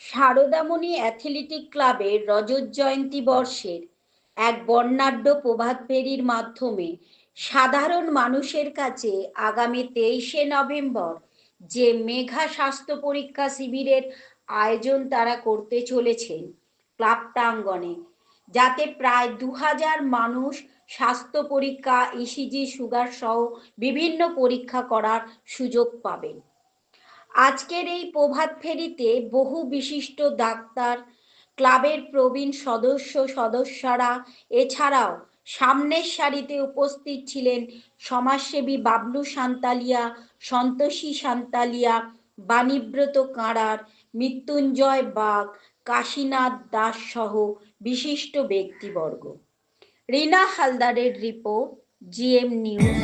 Saradamani athletic ক্লাবের রজত জয়ন্তী বর্ষের এক বর্ণাঢ্য প্রভাত ফেরির মাধ্যমে সাধারণ মানুষের কাছে আগামী তেইশে নভেম্বর যে মেঘা স্বাস্থ্য পরীক্ষা শিবিরের আয়োজন তারা করতে চলেছেন ক্লাব প্রাঙ্গণে যাতে প্রায় দু হাজার মানুষ স্বাস্থ্য পরীক্ষা ইসিজি সুগার সহ বিভিন্ন পরীক্ষা করার সুযোগ পাবেন। আজকের এই প্রভাত ফেরিতে বহু বিশিষ্ট ডাক্তার, ক্লাবের প্রবীণ সদস্য, সদস্যরা, এছাড়াও সামনের সারিতে উপস্থিত ছিলেন সমাজসেবী বাবলু সান্তালিয়া, সন্তোষী সান্তালিয়া, বাণীব্রত কাঁড়ার, মৃত্যুঞ্জয় বাগ, কাশীনাথ দাস সহ বিশিষ্ট ব্যক্তিবর্গ। রিনা হালদারের রিপোর্ট, জিএম নিউজ।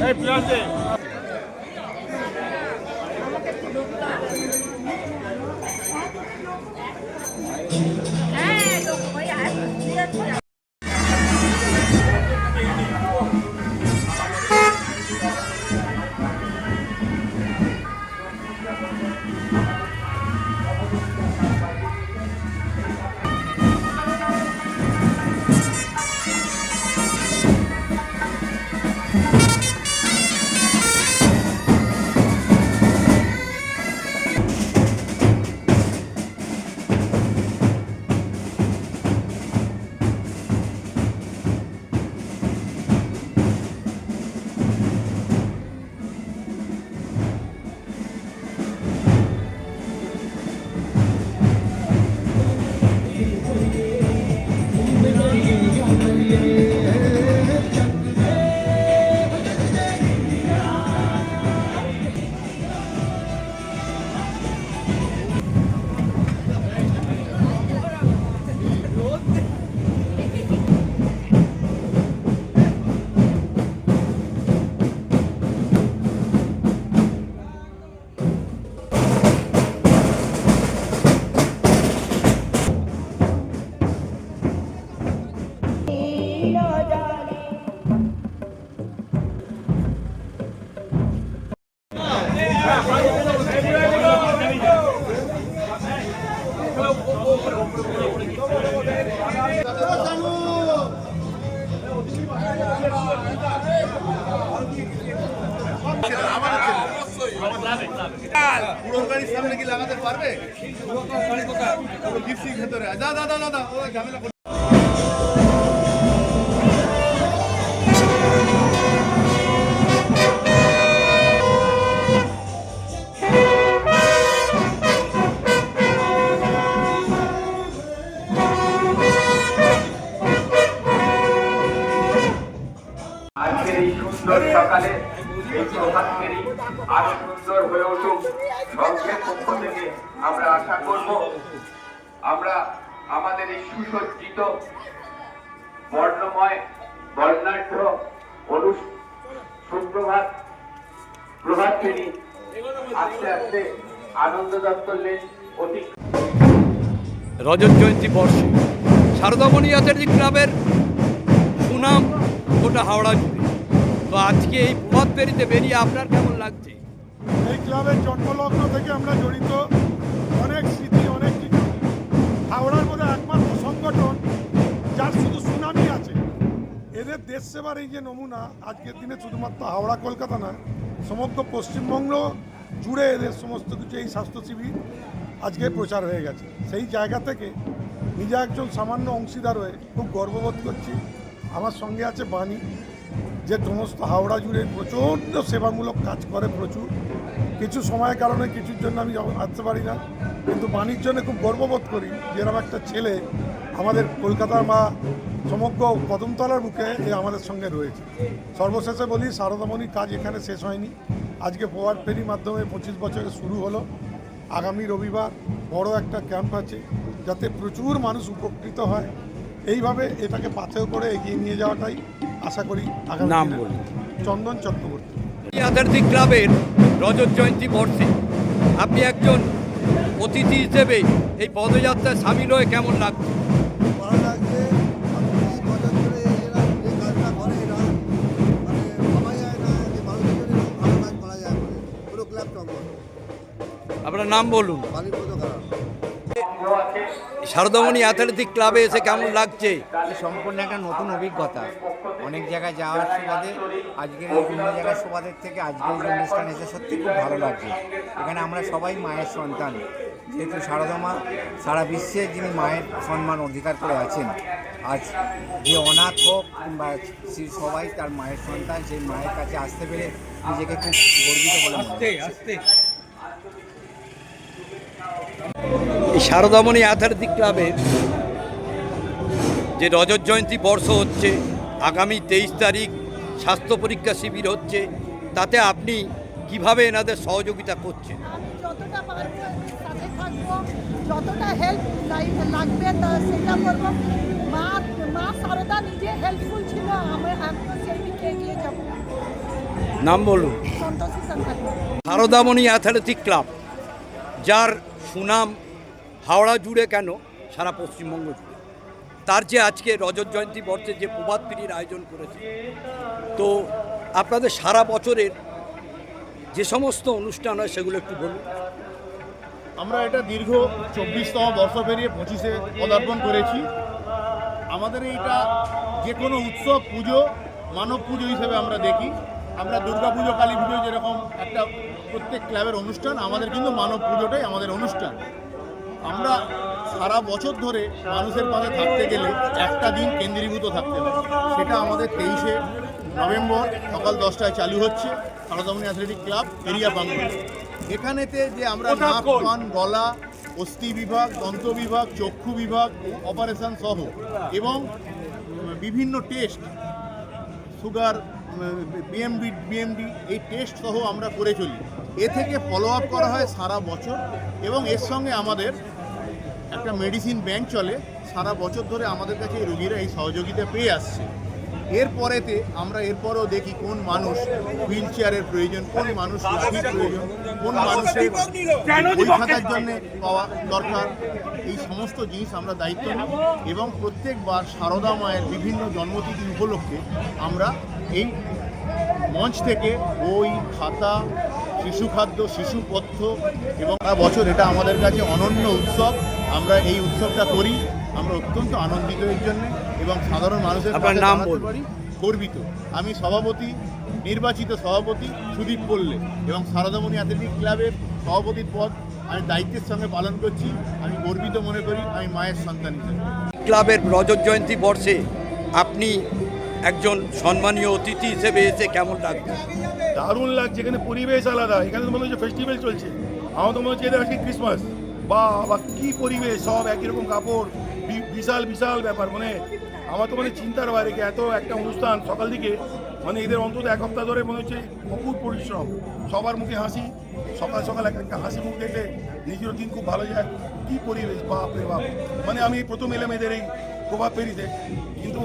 হাওড়া। এই পুরো সামনে কি লাগাতে পারবে লিপসিং ভেতরে দাদা দা দা দা দা ও ঝামেলা আমরা আমাদের এই সুসজ্জিত বর্ণময় বর্ণাঢ্য অনু সুপ্রভাত প্রভাত ফেরি আস্তে আস্তে আনন্দ দত্ত লেন অতি রজত জয়ন্তী বর্ষে সারদামণি অ্যাথলেটিক ক্লাবের সুনাম গোটা হাওড়া জুড়ে। তো আজকে এই প্রভাত ফেরিতে বেরিয়ে আপনার কেমন লাগছে? এই ক্লাবের জন্মলগ্ন থেকে আমরা জড়িত। হাওড়ার মধ্যে একমাত্র সংগঠন যার শুধু সুনামি আছে। এদের দেশ সেবার এই যে নমুনা, আজকের দিনে শুধুমাত্র হাওড়া, কলকাতা নয়, সমগ্র পশ্চিমবঙ্গ জুড়ে এদের সমস্ত কিছু এই স্বাস্থ্য শিবির আজকে প্রচার হয়ে গেছে। সেই জায়গা থেকে নিজে একজন সামান্য অংশীদার হয়ে খুব গর্ববোধ করছি। আমার সঙ্গে আছে বাণী, যে সমস্ত হাওড়া জুড়ে প্রচণ্ড সেবামূলক কাজ করে প্রচুর। কিছু সময়ের কারণে কিছুর জন্য আমি আসতে পারি না। কিন্তু বাণীর জন্য খুব গর্ববোধ করি যে এরকম একটা ছেলে আমাদের কলকাতার মা সমগ্র কদমতলার বুকে এ আমাদের সঙ্গে রয়েছে। সর্বশেষে বলি সারদামণির কাজ এখানে শেষ হয়নি। আজকে প্রভাত ফেরির মাধ্যমে পঁচিশ বছরে শুরু হলো। আগামী রবিবার বড় একটা ক্যাম্প আছে যাতে প্রচুর মানুষ উপকৃত হয়। এইভাবে এটাকে পাথেয় করে এগিয়ে নিয়ে যাওয়াটাই আশা করি আগামী নাম। বলুন। চন্দন চক্রবর্তী। অ্যাথলেটিক ক্লাবের রজত জয়ন্তী বর্ষে। আপনি একজন অতিথি হিসেবে এই পদযাত্রায় সামিল হয়ে কেমন লাগছে? এরা মানে আপনার নাম বলুন। সারদামণি অ্যাথলেটিক ক্লাবে এসে কেমন লাগছে? সম্পূর্ণ একটা নতুন অভিজ্ঞতা। অনেক জায়গায় যাওয়ার সুবাদে আজকের এই অন্য জায়গার সুবাদের থেকে আজকের এই অনুষ্ঠান এসে সত্যি খুব ভালো লাগছে এখানে আমরা সবাই মায়ের সন্তান। যেহেতু সারদমা সারা বিশ্বে যিনি মায়ের সম্মান অধিকার করে আছেন আজ যে অনাথ হোক কিংবা সবাই তার মায়ের সন্তান সেই মায়ের কাছে আসতে পেরে নিজেকে খুব গর্বিত বলে সারদামণি অ্যাথলেটিক ক্লাবের যে রজত জয়ন্তী বর্ষ হচ্ছে আগামী তেইশ তারিখ স্বাস্থ্য পরীক্ষা শিবির হচ্ছে। তাতে আপনি কীভাবে এনাদের সহযোগিতা করছেন? যতটা পারব সাথে থাকব যতটা হেল্প লাগবে তা সেটা করব। মা মা সারদা নিজে হেল্পফুল ছিল আমি এখনও সেই দিকে এগিয়ে যাব। নাম বলুন। সন্তোষী সারদামণি অ্যাথলেটিক ক্লাব যার সুনাম হাওড়া জুড়ে কেন? সারা পশ্চিমবঙ্গ জুড়ে। তার যে আজকে রজত জয়ন্তী বর্ষে যে প্রভাত ফেরির আয়োজন করেছে। তো আপনাদের সারা বছরের যে সমস্ত অনুষ্ঠান হয় সেগুলো একটু বলুন। আমরা এটা দীর্ঘ চব্বিশতম বর্ষ পেরিয়ে পঁচিশে পদার্পণ করেছি। আমাদের এইটা যে কোনো উৎসব, পুজো, মানব পুজো হিসেবে আমরা দেখি। আমরা দুর্গা পুজো, কালী পুজো যেরকম একটা প্রত্যেক ক্লাবের অনুষ্ঠান, আমাদের কিন্তু মানব পুজোটাই আমাদের অনুষ্ঠান। আমরা সারা বছর ধরে মানুষের পাশে থাকতে গেলে একটা দিন কেন্দ্রীভূত থাকতে হবে সেটা আমাদের তেইশে নভেম্বর সকাল দশটায় চালু হচ্ছে Saradamani athletic club area Bangla. এখানেতে যে আমরা নাক কান? গলা অস্থি বিভাগ দন্ত বিভাগ চক্ষু বিভাগ অপারেশন সহ এবং বিভিন্ন টেস্ট সুগার বিএমডি বিএমডি এই টেস্ট সহ আমরা করে চলি। এ থেকে ফলো আপ করা হয় সারা বছর এবং এর সঙ্গে আমাদের একটা মেডিসিন ব্যাংক চলে সারা বছর ধরে আমাদের কাছে এই রোগীরা এই সহযোগিতা পেয়ে আসছে। এরপরেতে আমরা এরপরেও দেখি কোন মানুষ হুইল চেয়ারের প্রয়োজন কোন মানুষ প্রয়োজন কোন মানুষের বই খাতার জন্য পাওয়া দরকার। এই সমস্ত জিনিস আমরা দায়িত্ব নিই এবং প্রত্যেকবার সারদা মায়ের বিভিন্ন জন্মতিথি উপলক্ষে আমরা এই মঞ্চ থেকে বই খাতা শিশু খাদ্য শিশু পথ্য এবং সারা বছর এটা আমাদের কাছে অনন্য উৎসব। আমরা এই উৎসবটা করি। আমরা অত্যন্ত আনন্দিত এর জন্য এবং সাধারণ মানুষের আপনার নাম। পারি গর্বিত। আমি সভাপতি নির্বাচিত সভাপতি সুদীপ পল্লে এবং সারদামণি অ্যাথলেটিক ক্লাবের সভাপতির পদ আমি দায়িত্বের সঙ্গে পালন করছি। আমি গর্বিত মনে করি আমি মায়ের সন্তান হিসেবে। ক্লাবের রজত জয়ন্তী বর্ষে আপনি একজন সম্মানীয় অতিথি হিসেবে এসে কেমন লাগছে? দারুণ লাগছে এখানে পরিবেশ আলাদা। এখানে তো মনে হচ্ছে ফেস্টিভ্যাল চলছে। আমার তো মনে হচ্ছে এটা আজকে ক্রিসমাস বা বা কী পরিবেশ সব একই রকম কাপড় বিশাল বিশাল ব্যাপার মানে আমার তো মানে চিন্তার বাইরে কি এত একটা অনুষ্ঠান সকাল দিকে মানে এদের অন্তত এক সপ্তাহ ধরে মনে হচ্ছে অপুর পরিশ্রম। সবার মুখে হাসি সকাল সকাল এক একটা হাসি মুখ দেখলে নিজেরও দিন খুব ভালো যায়। কী পরিবেশ বাপ রে বাপ। মানে আমি প্রথম এলাম এদের এই প্রভাব ফেরিতে কিন্তু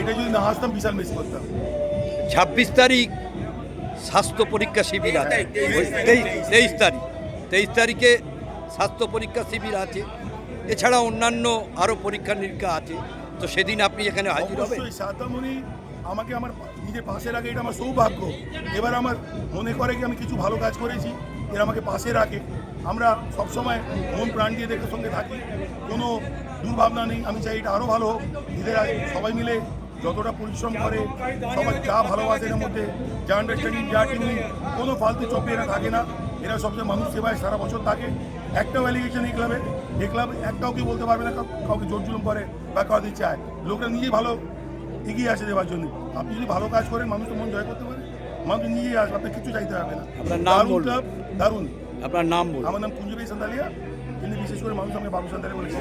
এটা যদি না হাসতাম বিশাল মিস করতাম। ছাব্বিশ তারিখ স্বাস্থ্য পরীক্ষা শিবির আছে। তেইশ তেইশ তারিখ। তেইশ তারিখে স্বাস্থ্য পরীক্ষা শিবির আছে। এছাড়া অন্যান্য আরও পরীক্ষা নিরীক্ষা আছে। তো সেদিন আপনি এখানে হাজির হবেন। সারদামণি আমাকে আমার নিজের পাশে রাখে, এটা আমার সৌভাগ্য। এবার আমার মনে করে কি আমি কিছু ভালো কাজ করেছি, এরা আমাকে পাশে রাখে। আমরা সবসময় মন প্রাণ দিয়ে দেখে সঙ্গে থাকি। কোনো দুর্ভাবনা নেই, আমি চাই এটা আরও ভালো হোক। এদের আজ সবাই মিলে যতটা পরিশ্রম করে, সবাই যা ভালোবাসে এর মধ্যে, যা আন্ডারস্ট্যান্ডিং যা টিউনিং কোনো ফালতু চপে এরা থাকে না। এরা সবসময় মানুষ সেবায় সারা বছর থাকে। একটাও অ্যালিগেশন এই ক্লাবে এই ক্লাব একটাও কেউ বলতে পারবে না কাউকে জোর জুলুম করে বা কাউকে চায়। লোকরা নিজেই ভালো এগিয়ে আসে দেওয়ার জন্য। আপনি যদি ভালো কাজ করেন মানুষ তো মন জয় করতে পারে। মানুষ নিজেই আসবে আপনার কিছু চাইতে হবে না। আপনার নাম দারুণ ক্লাব দারুণ। আপনার নাম বলুন। আমার নাম কুঞ্জবী সান্তালিয়া। কিন্তু বিশেষ করে মানুষ আমাকে বাবু সান্তালিয়া বলেছে।